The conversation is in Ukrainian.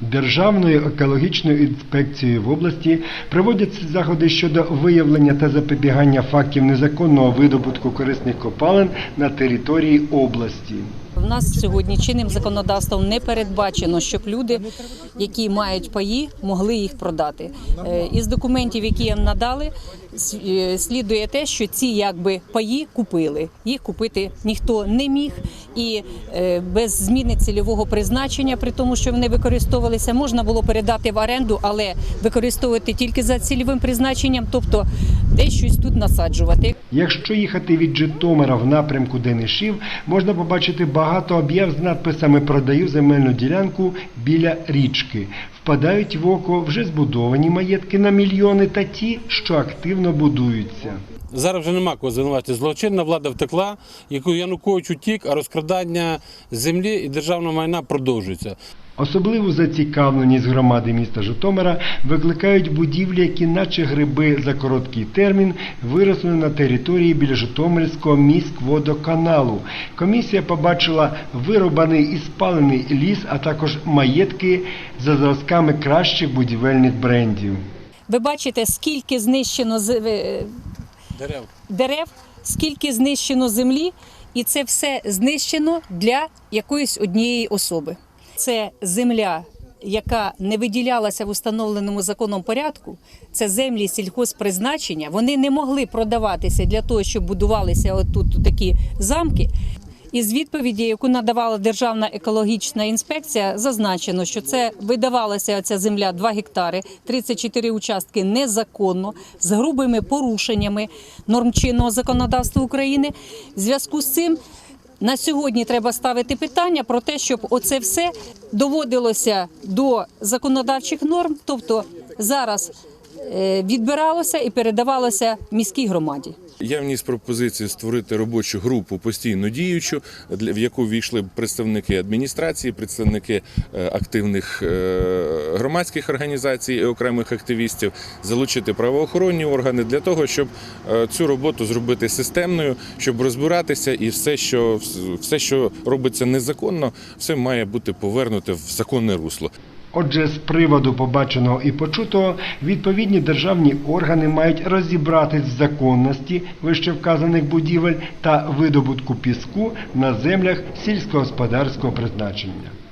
Державною екологічною інспекцією в області проводяться заходи щодо виявлення та запобігання фактів незаконного видобутку корисних копалин на території області. В нас сьогодні чинним законодавством не передбачено, щоб люди, які мають паї, могли їх продати. Е, Із документів, які їм надали, е, слідує те, що ці якби паї купили. Їх купити ніхто не міг, і е, без зміни цільового призначення, при тому, що вони використовувалися, можна було передати в оренду, але використовувати тільки за цільовим призначенням, тобто десь щось тут насаджувати. Якщо їхати від Житомира в напрямку Денишів, можна побачити багато об'яв з надписами Продаю земельну ділянку біля річки. Впадають в око вже збудовані маєтки на мільйони та ті, що активно будуються. Зараз вже нема кого звинувачити. Злочинна влада втекла, яку Янукович утік, а розкрадання землі і державного майна продовжується. Особливу зацікавленість громади міста Житомира викликають будівлі, які, наче гриби за короткий термін, виросли на території біля Житомирського міськводоканалу. Комісія побачила вирубаний і спалений ліс, а також маєтки за зразками кращих будівельних брендів. Ви бачите, скільки знищено з- Дерев. дерев, скільки знищено землі, і це все знищено для якоїсь однієї особи. Це земля, яка не виділялася в установленому законом порядку. Це землі сільхозпризначення. Вони не могли продаватися для того, щоб будувалися отут такі замки. Із відповіді, яку надавала Державна екологічна інспекція, зазначено, що це видавалася ця земля 2 гектари, 34 участки незаконно з грубими порушеннями норм чинного законодавства України. В зв'язку з цим на сьогодні треба ставити питання про те, щоб оце все доводилося до законодавчих норм, тобто зараз відбиралося і передавалося міській громаді. Я вніс пропозицію створити робочу групу постійно діючу, в яку війшли представники адміністрації, представники е, активних е, громадських організацій і окремих активістів, залучити правоохоронні органи для того, щоб е, цю роботу зробити системною, щоб розбиратися, і все, що все, що робиться незаконно, все має бути повернуте в законне русло. Отже, з приводу побаченого і почутого, відповідні державні органи мають розібратись в законності вищевказаних будівель та видобутку піску на землях сільськогосподарського призначення.